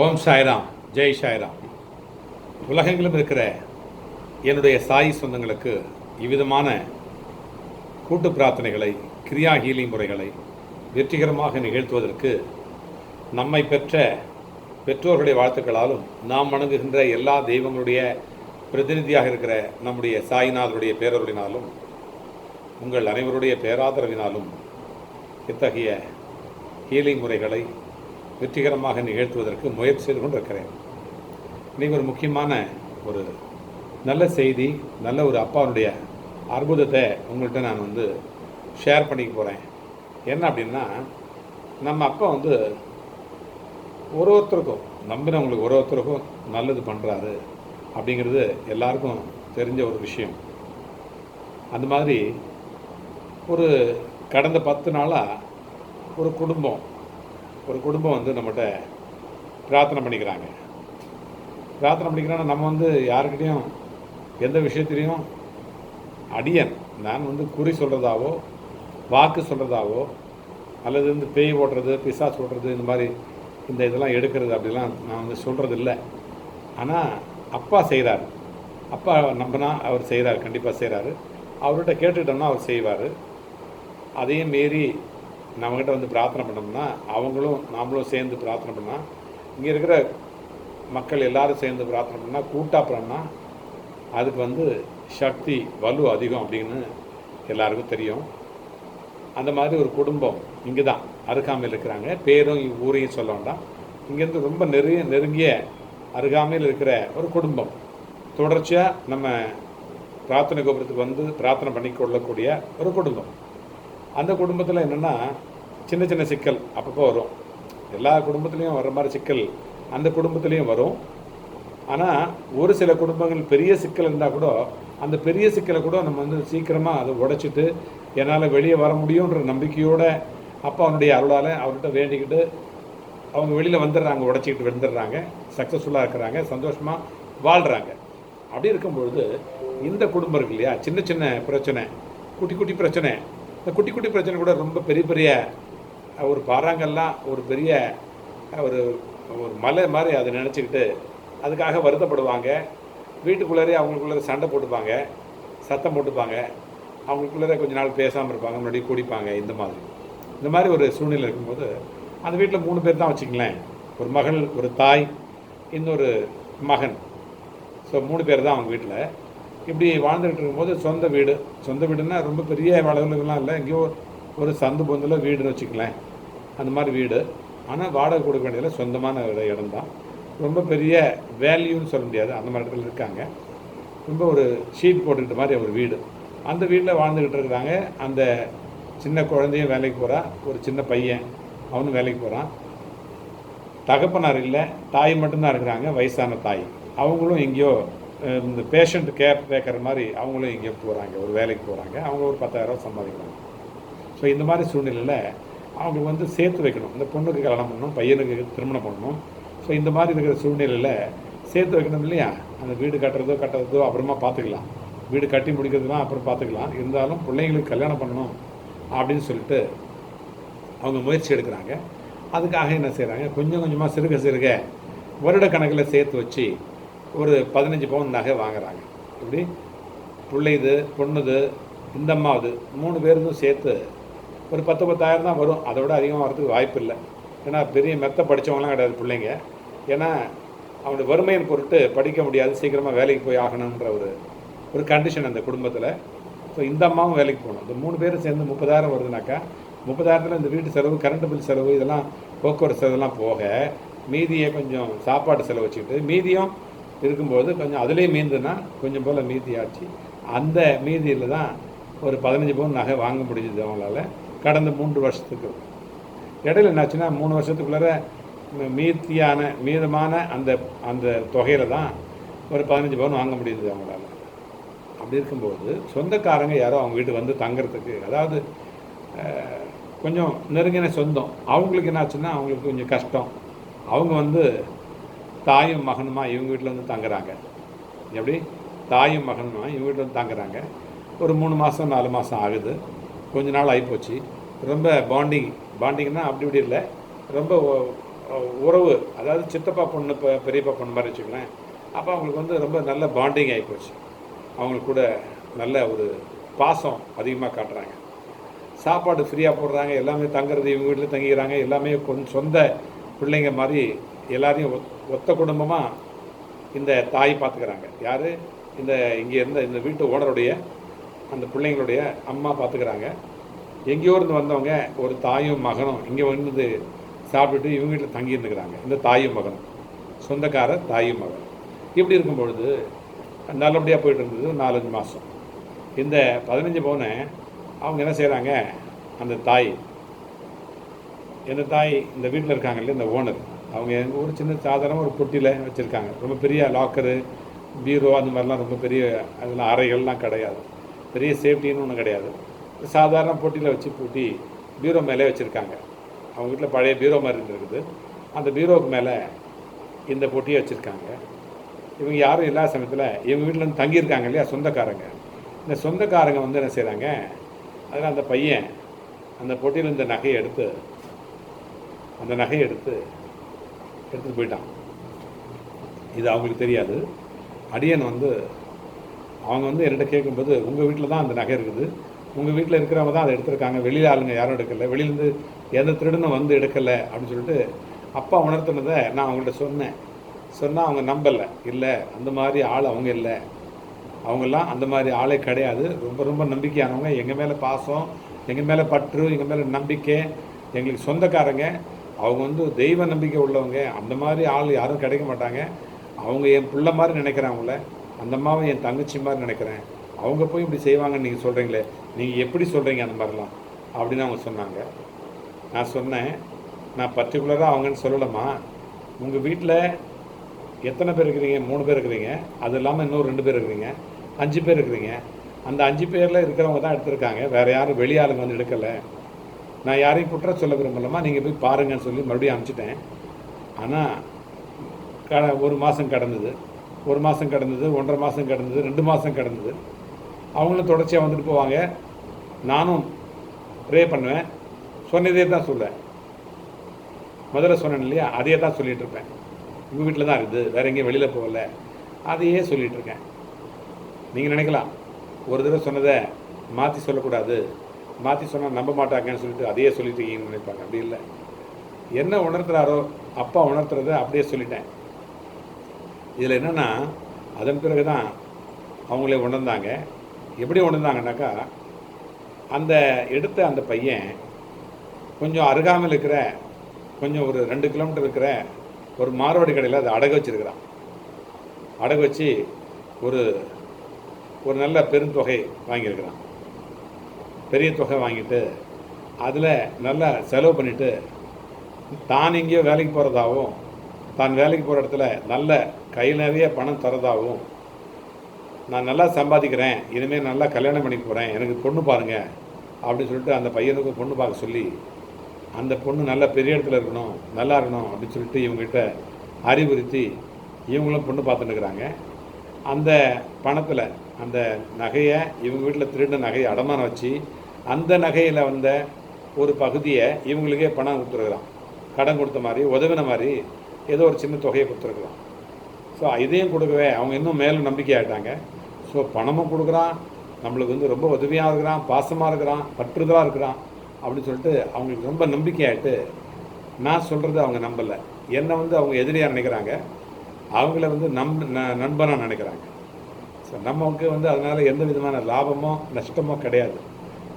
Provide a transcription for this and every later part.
ஓம் சாய்ராம் ஜெய் சாய்ராம். உலகெங்கிலும் இருக்கிற என்னுடைய சாய் சொந்தங்களுக்கு இவ்விதமான கூட்டு பிரார்த்தனைகளை கிரியா ஹீலிங் முறைகளை வெற்றிகரமாக நிகழ்த்துவதற்கு நம்மை பெற்ற பெற்றோர்களுடைய வாழ்த்துக்களாலும் நாம் வணங்குகின்ற எல்லா தெய்வங்களுடைய பிரதிநிதியாக இருக்கிற நம்முடைய சாய்நாதருடைய பேரருளினாலும் உங்கள் அனைவருடைய பேராதரவினாலும் இத்தகைய ஹீலிங் முறைகளை வெற்றிகரமாக நிகழ்த்துவதற்கு முயற்சி செய்து கொண்டிருக்கிறேன். இன்றைக்கி ஒரு முக்கியமான ஒரு நல்ல செய்தி நல்ல ஒரு அப்பாவுடைய அற்புதத்தை உங்கள்கிட்ட நான் வந்து ஷேர் பண்ணிக்க போகிறேன் என்ன அப்படின்னா நம்ம அப்பா வந்து ஒரு ஒருத்தருக்கும் நம்பினவங்களுக்கு ஒரு ஒருத்தருக்கும் நல்லது பண்ணுறாரு அப்படிங்கிறது எல்லாருக்கும் தெரிஞ்ச ஒரு விஷயம். அந்த மாதிரி ஒரு கடந்த பத்து நாளாக ஒரு குடும்பம் ஒரு குடும்பம் வந்து நம்மகிட்ட பிரார்த்தனை பண்ணிக்கிறாங்க. பிரார்த்தனை பண்ணிக்கிறோன்னா நம்ம வந்து யாருக்கிட்டேயும் எந்த விஷயத்துலையும் அடியன். நான் வந்து குறி சொல்கிறதாவோ வாக்கு சொல்கிறதாவோ அல்லது வந்து பேய் ஓட்டுறது பிசா சொல்கிறது இந்த மாதிரி இந்த இதெல்லாம் எடுக்கிறது அப்படிலாம் நான் வந்து சொல்கிறது இல்லை ஆனால் அப்பா செய்கிறார் அப்பா நம்பினா அவர் செய்கிறார் கண்டிப்பாக செய்கிறாரு அவர்கிட்ட கேட்டுக்கிட்டோம்னா அவர் செய்வார். அதையும் மீறி நம்மக்கிட்ட வந்து பிரார்த்தனை பண்ணோம்னா அவங்களும் நாமளும் சேர்ந்து பிரார்த்தனை பண்ணால் இங்கே இருக்கிற மக்கள் எல்லாரும் சேர்ந்து பிரார்த்தனை பண்ணால் கூட்டாக பண்ணால் அதுக்கு வந்து சக்தி வலு அதிகம் அப்படின்னு எல்லாருக்கும் தெரியும். அந்த மாதிரி ஒரு குடும்பம் இங்கே தான் அருகாமையில் இருக்கிறாங்க. பேரும் ஊரையும் சொல்ல வேண்டாம். இங்கேருந்து ரொம்ப நெருங்கிய நெருங்கிய அருகாமையில் இருக்கிற ஒரு குடும்பம். தொடர்ச்சியாக நம்ம பிரார்த்தனை கோபுரத்துக்கு வந்து பிரார்த்தனை பண்ணி கொள்ளக்கூடிய ஒரு குடும்பம். அந்த குடும்பத்தில் என்னென்னா சின்ன சின்ன சிக்கல் அப்பப்போ வரும். எல்லா குடும்பத்துலேயும் வர்ற மாதிரி சிக்கல் அந்த குடும்பத்துலேயும் வரும். ஆனால் ஒரு சில குடும்பங்கள் பெரிய சிக்கல் இருந்தால் கூட அந்த பெரிய சிக்கலை கூட நம்ம வந்து சீக்கிரமாக அதை உடைச்சிட்டு என்னால் வெளியே வர முடியுன்ற நம்பிக்கையோடு அப்பா அவனுடைய அருளால் அவர்கிட்ட வேண்டிக்கிட்டு அவங்க வெளியில் வந்துடுறாங்க உடச்சிக்கிட்டு வந்துடுறாங்க சக்ஸஸ்ஃபுல்லாக இருக்கிறாங்க சந்தோஷமாக வாழ்கிறாங்க அப்படி இருக்கும்பொழுது இந்த குடும்பம் இருக்கு இல்லையா சின்ன சின்ன பிரச்சனை குட்டி குட்டி பிரச்சனை இந்த குட்டி குட்டி பிரச்சனை கூட ரொம்ப பெரிய பெரிய ஒரு பாறாங்கல்லாம் ஒரு பெரிய ஒரு ஒரு மலை மாதிரி அதை நினச்சிக்கிட்டு அதுக்காக வருத்தப்படுவாங்க. வீட்டுக்குள்ளேயே அவங்களுக்குள்ளே சண்டை போட்டுப்பாங்க சத்தம் போட்டுப்பாங்க. அவங்களுக்குள்ளே கொஞ்ச நாள் பேசாமல் இருப்பாங்க முன்னாடி குடிப்பாங்க இந்த மாதிரி. இந்த மாதிரி ஒரு சூழ்நிலை இருக்கும்போது அந்த வீட்டில் மூணு பேர் தான் வச்சுக்கங்களேன். ஒரு மகள் ஒரு தாய் இன்னொரு மகன். ஸோ மூணு பேர் தான் அவங்க வீட்டில் இப்படி வாழ்ந்துகிட்டு இருக்கும்போது சொந்த வீடு. சொந்த வீடுன்னா ரொம்ப பெரிய வளவுலாம் இல்லை. எங்கேயோ ஒரு சந்து பொந்தில் வீடுன்னு வச்சுக்கலேன் அந்த மாதிரி வீடு. ஆனால் வாடகை கொடுக்க வேண்டியதில் சொந்தமான ஒரு இடம் தான் ரொம்ப பெரிய வேல்யூன்னு சொல்ல முடியாது. அந்த மாதிரி இடத்துல இருக்காங்க. ரொம்ப ஒரு ஷீட் போட்டுக்கிட்ட மாதிரி ஒரு வீடு. அந்த வீட்டில் வாழ்ந்துக்கிட்டு இருக்கிறாங்க. அந்த சின்ன குழந்தையும் வேலைக்கு போகிறா ஒரு சின்ன பையன் அவனும் வேலைக்கு போகிறான் தகப்பனார் இல்லை. தாய் மட்டும்தான் இருக்கிறாங்க. வயசான தாய். அவங்களும் எங்கேயோ இந்த பேஷண்ட் கேர் டேக்கர் மாதிரி அவங்களும் எங்கேயோ போகிறாங்க ஒரு வேலைக்கு போகிறாங்க அவங்க ஒரு பத்தாயிரம் சம்பாதிக்கிறாங்க. ஸோ இந்த மாதிரி சூழ்நிலையில் அவங்க வந்து சேர்த்து வைக்கணும். இந்த பொண்ணுக்கு கல்யாணம் பண்ணணும் பையனுக்கு திருமணம் பண்ணணும். ஸோ இந்த மாதிரி இருக்கிற சூழ்நிலையில் சேர்த்து வைக்கணும் இல்லையா? அந்த வீடு கட்டுறதோ கட்டுறதோ அப்புறமா பார்த்துக்கலாம் வீடு கட்டி முடிக்கிறதுலாம் அப்புறம் பார்த்துக்கலாம் இருந்தாலும் பிள்ளைங்களுக்கு கல்யாணம் பண்ணணும் அப்படின்னு சொல்லிட்டு அவங்க முயற்சி எடுக்கிறாங்க. அதுக்காக என்ன செய்கிறாங்க கொஞ்சம் கொஞ்சமாக சிறுக சிறுக வருட கணக்கில் சேர்த்து வச்சு ஒரு பதினஞ்சு பவுன் நகை வாங்குறாங்க. இப்படி பிள்ளைது பொண்ணுது இந்தம்மாவது மூணு பேருந்தும் சேர்த்து ஒரு பத்து பத்தாயிரம் தான் வரும். அதை விட அதிகமாக வரதுக்கு வாய்ப்பு இல்லை. ஏன்னா பெரிய மெத்த படித்தவங்களாம் கிடையாது பிள்ளைங்க. ஏன்னா அவனுடைய வறுமையின் பொருட்டு படிக்க முடியாது. சீக்கிரமாக வேலைக்கு போய் ஆகணுன்ற ஒரு ஒரு கண்டிஷன் அந்த குடும்பத்தில். ஸோ இந்த அம்மாவும் வேலைக்கு போகணும். இந்த மூணு பேரும் சேர்ந்து முப்பதாயிரம் வருதுனாக்கா முப்பதாயிரத்தில் இந்த வீட்டு செலவு கரண்ட் பில் செலவு இதெல்லாம் போக்குவரத்து செலவுலாம் போக மீதியை கொஞ்சம் சாப்பாடு செலவு வச்சுக்கிட்டு மீதியும் இருக்கும்போது கொஞ்சம் அதுலேயும் மீந்துன்னா கொஞ்சம் போல் மீதியாச்சு. அந்த மீதியில் தான் ஒரு பதினஞ்சு பவுன் நகை வாங்க முடிஞ்சது அவங்களால. கடந்த மூன்று வருஷத்துக்கு. இடையில என்னாச்சுன்னா மூணு வருஷத்துக்குள்ளார மீத்தியான மீதமான அந்த அந்த தொகையில் தான் ஒரு பதினஞ்சு பவுன் வாங்க முடியுது அவங்களால. அப்படி இருக்கும்போது சொந்தக்காரங்க யாரோ அவங்க வீட்டுக்கு வந்து தங்குறதுக்கு அதாவது கொஞ்சம் நெருங்கின சொந்தம். அவங்களுக்கு என்னாச்சுன்னா அவங்களுக்கு கொஞ்சம் கஷ்டம். அவங்க வந்து தாயும் மகனுமா இவங்க வீட்டில் வந்து தங்குறாங்க. எப்படி? தாயும் மகனுமா இவங்க வீட்டில் வந்து தங்குறாங்க. ஒரு மூணு மாதம் நாலு மாதம் ஆகுது. கொஞ்ச நாள் ஆகிப்போச்சு ரொம்ப பாண்டிங் பாண்டிங்னா அப்படி இப்படி இல்லை. ரொம்ப உறவு. அதாவது சித்தப்பா பொண்ணு இப்போ பெரியப்பா பொண்ணு மாதிரி வச்சுக்கிறேன் அப்போ அவங்களுக்கு வந்து ரொம்ப நல்ல பாண்டிங் ஆகிப்போச்சு அவங்களுக்கு கூட நல்ல ஒரு பாசம் அதிகமாக காட்டுறாங்க. சாப்பாடு ஃப்ரீயாக போடுறாங்க. எல்லாமே தங்குறது இவங்க வீட்டில் தங்கிக்கிறாங்க. எல்லாமே கொஞ்சம் சொந்த பிள்ளைங்க மாதிரி எல்லாரையும் ஒத்த குடும்பமாக இந்த தாய் பார்த்துக்கிறாங்க யார்? இந்த இங்கே இருந்த இந்த வீட்டு ஓனருடைய அந்த பிள்ளைங்களுடைய அம்மா பார்த்துக்கிறாங்க எங்கேயோ இருந்து வந்தவங்க ஒரு தாயும் மகனும் இங்கே வந்து சாப்பிட்டுட்டு இவங்க வீட்டில் தங்கி இருந்துக்கிறாங்க. இந்த தாயும் மகனும். சொந்தக்கார தாயும் மகன். இப்படி இருக்கும் பொழுது நல்லபடியாக போயிட்டு இருந்தது நாலஞ்சு மாதம் இந்த பதினஞ்சு பவுனை அவங்க என்ன செய்கிறாங்க அந்த தாய் இந்த தாய் இந்த வீட்டில் இருக்காங்கல்ல இந்த ஓனர். அவங்க எங்கள் ஊர் சின்ன சாதாரண ஒரு பொட்டியில் வச்சுருக்காங்க. ரொம்ப பெரிய லாக்கரு பீரோ அந்த மாதிரிலாம் ரொம்ப பெரிய அதெல்லாம் அறைகள்லாம் கிடையாது. பெரிய சேஃப்டின்னு ஒன்றும் கிடையாது. சாதாரண பொட்டியில் வச்சு பூட்டி பீரோ மேலே வச்சுருக்காங்க. அவங்க வீட்டில் பழைய பீரோ மாதிரி இருக்குது அந்த பீரோவுக்கு மேலே இந்த பொட்டியை வச்சுருக்காங்க. இவங்க யாரும் இல்லாத சமயத்தில் இவங்க வீட்டில் வந்து தங்கியிருக்காங்க இல்லையா சொந்தக்காரங்க. இந்த சொந்தக்காரங்க வந்து என்ன செய்கிறாங்க அதில் அந்த பையன் அந்த பொட்டியில் இந்த நகையை எடுத்து அந்த நகையை எடுத்து எடுத்துகிட்டு போயிட்டான். இது அவங்களுக்கு தெரியாது. அடியன் வந்து அவங்க வந்து என்கிட்ட கேட்கும்போது உங்கள் வீட்டில் தான் அந்த நகை இருக்குது. உங்கள் வீட்டில் இருக்கிறவங்க தான் அதை எடுத்திருக்காங்க. வெளியில் ஆளுங்க யாரும் எடுக்கலை. வெளியிலேருந்து எந்த திருடனும் வந்து எடுக்கலை. அப்படின்னு சொல்லிட்டு அப்பா உணர்த்தினதை நான் அவங்கள்ட்ட சொன்னேன். சொன்னால் அவங்க நம்பலை. இல்லை அந்த மாதிரி ஆள் அவங்க இல்லை. அவங்கெல்லாம் அந்த மாதிரி ஆளே கிடையாது. ரொம்ப ரொம்ப நம்பிக்கையானவங்க. எங்கள் மேலே பாசம் எங்கள் மேலே பற்று எங்கள் மேலே நம்பிக்கை எங்களுக்கு சொந்தக்காரங்க. அவங்க வந்து தெய்வ நம்பிக்கை உள்ளவங்க. அந்த மாதிரி ஆள் யாரும் கிடைக்க மாட்டாங்க. அவங்க என் பிள்ளை மாதிரி நினைக்கிறாங்கள அந்த அம்மாவை என் தங்கச்சி மாதிரி நினைக்கிறேன். அவங்க போய் இப்படி செய்வாங்கன்னு நீங்கள் சொல்கிறீங்களே நீங்கள் எப்படி சொல்கிறீங்க அந்த மாதிரிலாம்? அப்படின்னு அவங்க சொன்னாங்க. நான் சொன்னேன் நான் பர்டிகுலராக அவங்கன்னு சொல்லலம்மா. உங்கள் வீட்டில் எத்தனை பேர் இருக்கிறீங்க? மூணு பேர் இருக்கிறீங்க. அது இல்லாமல் இன்னொரு ரெண்டு பேர் இருக்கிறீங்க. அஞ்சு பேர் இருக்கிறீங்க. அந்த அஞ்சு பேரில் இருக்கிறவங்க தான் எடுத்திருக்காங்க. வேறு யாரும் வெளியாளுங்க வந்து எடுக்கலை. நான் யாரையும் குற்றம் சொல்ல விரும்பலமா நீங்கள் போய் பாருங்கன்னு சொல்லி மறுபடியும் அனுப்பிச்சிட்டேன். ஆனால் க ஒரு மாதம் கடந்தது. ஒரு மாதம் கடந்தது ஒன்றரை மாதம் கடந்தது ரெண்டு மாதம் கடந்தது. அவங்களும் தொடர்ச்சியாக வந்துட்டு போவாங்க. நானும் ப்ரே பண்ணுவேன். சொன்னதே தான் சொல்லுவேன் முதல்ல சொன்னேன் இல்லையா? அதையே தான் சொல்லிகிட்டு இருப்பேன். உங்கள் வீட்டில் தான் இருக்குது. வேற எங்கேயும் வெளியில் போகல. அதையே சொல்லிகிட்ருக்கேன் இருக்கேன். நீங்கள் நினைக்கலாம். ஒரு தடவை சொன்னதை மாற்றி சொல்லக்கூடாது. மாற்றி சொன்னால் நம்ப மாட்டாங்கன்னு சொல்லிட்டு அதையே சொல்லிட்டு நினைப்பாங்க. அப்படி இல்லை. என்ன உணர்த்துறாரோ அப்பா உணர்த்துறதை அப்படியே சொல்லிட்டேன். இதில் என்னென்னா அதன் பிறகு தான் அவங்களே உணர்ந்தாங்க. எப்படி உணர்ந்தாங்கன்னாக்கா அந்த எடுத்த அந்த பையன் கொஞ்சம் அருகாமல் இருக்கிற கொஞ்சம் ஒரு ரெண்டு கிலோமீட்டர் இருக்கிற ஒரு மார்வாடி கடையில் அதை அடகு வச்சிருக்கிறான். அடகு வச்சு ஒரு ஒரு நல்ல பெருந்தொகை வாங்கியிருக்கிறான். பெரிய தொகை வாங்கிட்டு அதில் நல்லா செலவு பண்ணிவிட்டு தான் எங்கேயோ வேலைக்கு போகிறதாகவும் தான் வேலைக்கு போகிற இடத்துல நல்ல கை நிறைய பணம் தரதாகவும் நான் நல்லா சம்பாதிக்கிறேன் இனிமேல் நல்லா கல்யாணம் பண்ணிக்க போகிறேன் எனக்கு பொண்ணு பாருங்கள் அப்படின்னு சொல்லிட்டு அந்த பையனுக்கு பொண்ணு பார்க்க சொல்லி அந்த பொண்ணு நல்ல பெரிய இடத்துல இருக்கணும் நல்லா இருக்கணும் அப்படின்னு சொல்லிட்டு இவங்ககிட்ட அறிவுறுத்தி இவங்களும் பொண்ணு பார்த்துட்டுருக்குறாங்க அந்த பணத்தில் அந்த நகையை இவங்க வீட்டில் திருடின நகையை அடமானம் வச்சு அந்த நகையில் வந்த ஒரு பகுதியை இவங்களுக்கே பணம் கொடுத்துருக்குறான். கடன் கொடுத்த மாதிரி உதவின மாதிரி ஏதோ ஒரு சின்ன தொகையை கொடுத்துருக்குறான். ஸோ இதையும் கொடுக்கவே அவங்க இன்னும் மேலும் நம்பிக்கை ஆகிட்டாங்க ஸோ பணமும் கொடுக்குறான். நம்மளுக்கு வந்து ரொம்ப உதவியாக இருக்கிறான் பாசமாக இருக்கிறான் பற்றுதலாக இருக்கிறான் அப்படின்னு சொல்லிட்டு அவங்களுக்கு ரொம்ப நம்பிக்கையாயிட்டு நான் சொல்கிறது அவங்க நம்பலை. என்னை வந்து அவங்க எதிரியாக நினைக்கிறாங்க. அவங்கள வந்து நம்ப ந- நண்பனாக நினைக்கிறாங்க. ஸோ நமக்கு வந்து அதனால் எந்த விதமான லாபமோ நஷ்டமோ கிடையாது.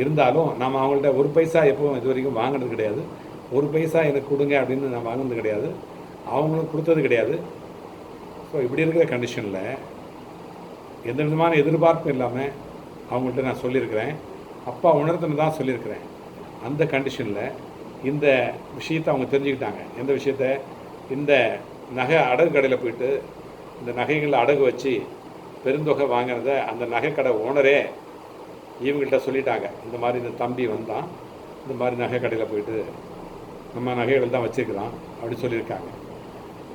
இருந்தாலும் நம்ம அவங்கள்ட்ட ஒரு பைசா எப்பவும் இது வரைக்கும் வாங்கினது கிடையாது. ஒரு பைசா எனக்கு கொடுங்க அப்படின்னு நான் வாங்கினது கிடையாது. அவங்களும் கொடுத்தது கிடையாது. ஸோ இப்படி இருக்கிற கண்டிஷனில் எந்த விதமான எதிர்பார்ப்பும் இல்லாமல் அவங்கள்ட்ட நான் சொல்லியிருக்கிறேன். அப்பா உணர்த்துன்னு தான் சொல்லியிருக்கிறேன். அந்த கண்டிஷனில் இந்த விஷயத்தை அவங்க தெரிஞ்சுக்கிட்டாங்க. எந்த விஷயத்த? இந்த நகை அடகு கடையில் போயிட்டு இந்த நகைகளில் அடகு வச்சு பெருந்தொகை வாங்கினத அந்த நகைக்கடை ஓனரே இவங்கள்ட்ட சொல்லிட்டாங்க இந்த மாதிரி இந்த தம்பி வந்தான் இந்த மாதிரி நகை கடையில் போயிட்டு நம்ம நகைகள் தான் வச்சுருக்கிறான் அப்படின்னு சொல்லியிருக்காங்க.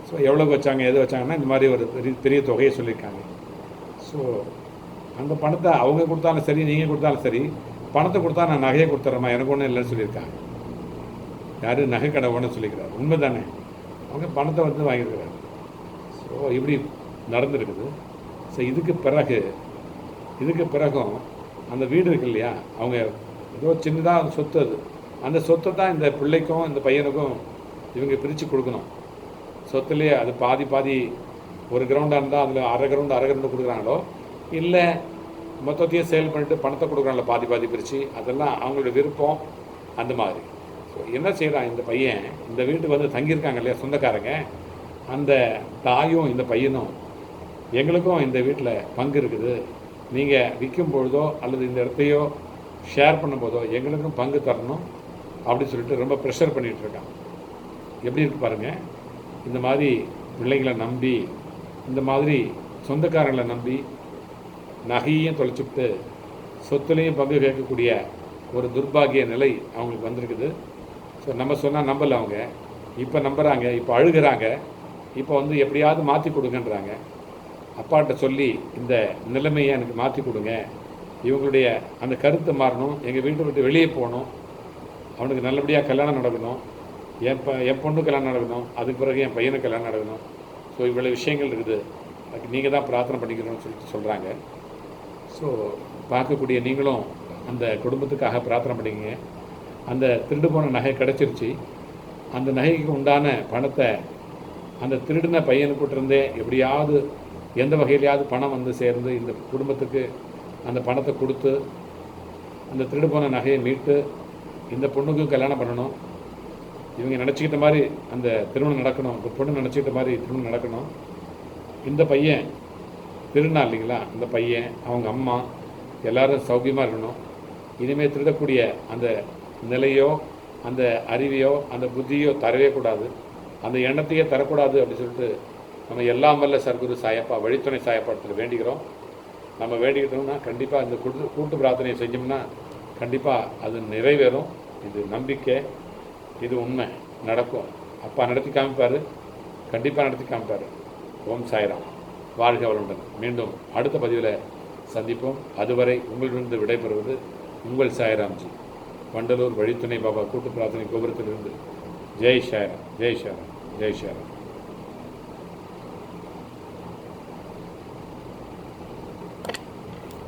ஸோ எவ்வளோக்கு வச்சாங்க எது வச்சாங்கன்னா இந்த மாதிரி ஒரு பெரிய பெரிய தொகையை சொல்லியிருக்காங்க. ஸோ அந்த பணத்தை அவங்க கொடுத்தாலும் சரி நீங்கள் கொடுத்தாலும் சரி பணத்தை கொடுத்தா நான் நகையை கொடுத்துட்றேம்மா எனக்கு ஒன்றும் இல்லைன்னு சொல்லியிருக்காங்க. யார்? நகை கடை ஒன்று சொல்லிக்கிறார். உண்மை தானே அவங்க பணத்தை வந்து வாங்கியிருக்கிறாங்க. ஸோ இப்படி நடந்திருக்குது. ஸோ இதுக்கு பிறகு இதுக்கு பிறகும் அந்த வீடு இருக்கு இல்லையா அவங்க ஏதோ சின்னதாக சொத்து அது. அந்த சொத்தை தான் இந்த பிள்ளைக்கும் இந்த பையனுக்கும் இவங்க பிரித்து கொடுக்கணும். சொத்துலேயே அது பாதி பாதி ஒரு கிரவுண்டாக இருந்தால் அதில் அரை கிரவுண்டு அரை கிரவுண்டு கொடுக்குறாங்களோ இல்லை மொத்தத்தையே சேல் பண்ணிட்டு பணத்தை கொடுக்குறாங்களோ பாதி பாதி பிரித்து அதெல்லாம் அவங்களோட விருப்பம் அந்த மாதிரி. ஸோ என்ன செய்கிறான் இந்த பையன்? இந்த வீட்டுக்கு வந்து தங்கியிருக்காங்க இல்லையா சொந்தக்காரங்க. அந்த தாயும் இந்த பையனும் எங்களுக்கும் இந்த வீட்டில் பங்கு இருக்குது. நீங்கள் விற்கும் பொழுதோ அல்லது இந்த இடத்தையோ ஷேர் பண்ணும்போதோ எங்களுக்கும் பங்கு தரணும் அப்படின்னு சொல்லிட்டு ரொம்ப ப்ரெஷர் பண்ணிகிட்டு இருக்கான் எப்படி இருக்கு பாருங்கள் இந்த மாதிரி பிள்ளைங்களை நம்பி இந்த மாதிரி சொந்தக்காரங்களை நம்பி நகையையும் தொலைச்சிவிட்டு சொத்துலேயும் பங்கு கேட்கக்கூடிய ஒரு துர்பாகிய நிலை அவங்களுக்கு வந்திருக்குது. ஸோ நம்ம சொன்னால் நம்பலை அவங்க. இப்போ நம்புகிறாங்க இப்போ அழுகிறாங்க. இப்போ வந்து எப்படியாவது மாற்றி கொடுங்கன்றாங்க. அப்பாட்ட சொல்லி இந்த நிலைமையை எனக்கு மாற்றி கொடுங்க. இவங்களுடைய அந்த கருத்து மாறணும். எங்கள் வீட்டை விட்டு வெளியே போகணும். அவனுக்கு நல்லபடியாக கல்யாணம் நடக்கணும். என் ப என் பொண்ணு கல்யாணம் நடக்கணும். அதுக்கு பிறகு என் பையனுக்கு கல்யாணம் நடக்கணும். ஸோ இவ்வளோ விஷயங்கள் இருக்குது. அதுக்கு நீங்கள் தான் பிரார்த்தனை பண்ணிக்கணும்னு சொல்லிட்டு சொல்கிறாங்க ஸோ பார்க்கக்கூடிய நீங்களும் அந்த குடும்பத்துக்காக பிரார்த்தனை பண்ணிக்கங்க. அந்த திருடு போன நகை கிடச்சிருச்சு. அந்த நகைக்கு உண்டான பணத்தை அந்த திருடின பையனுக்கிட்ட இருந்தே எப்படியாவது எந்த வகையிலையாவது பணம் வந்து சேர்ந்து இந்த குடும்பத்துக்கு அந்த பணத்தை கொடுத்து அந்த திருடு போன நகையை மீட்டு இந்த பொண்ணுக்கும் கல்யாணம் பண்ணணும். இவங்க நினச்சிக்கிட்ட மாதிரி அந்த திருமணம் நடக்கணும். இந்த பொண்ணு நினச்சிக்கிட்ட மாதிரி திருமணம் நடக்கணும். இந்த பையன் திருநாள் இல்லைங்களா? இந்த பையன் அவங்க அம்மா எல்லாரும் சௌக்கியமாக இருக்கணும். இனிமேல் திருடக்கூடிய அந்த நிலையோ அந்த அறிவையோ அந்த புத்தியோ தரவே கூடாது. அந்த எண்ணத்தையே தரக்கூடாது அப்படின்னு சொல்லிட்டு நம்ம எல்லாம் வல்ல சர்க்குரு சாயப்பா வழித்துணை சாயப்பாடத்தில் வேண்டிக்கிறோம். நம்ம வேண்டிக்கிட்டோம்னா கண்டிப்பாக இந்த கூட்டு கூட்டு பிரார்த்தனையை செஞ்சோம்னா கண்டிப்பாக அது நிறைவேறும். இது நம்பிக்கை இது உண்மை நடக்கும். அப்பா நடத்தி காமிப்பார் கண்டிப்பாக நடத்தி காமிப்பார். ஓம் சாய்ராம். வாழ்க வளமுடன். மீண்டும் அடுத்த பதிவில் சந்திப்போம். அதுவரை உங்களிடமிருந்து விடைபெறுவது உங்கள் சாய்ராம்ஜி. வண்டலூர் வழித்துணை பாபா கூட்டு பிரார்த்தனை கோபுரத்திலிருந்து. ஜெய் ஷாய்ராம் ஜெய் ஷாய்ராம் ஜெய் ஷாய்ராம்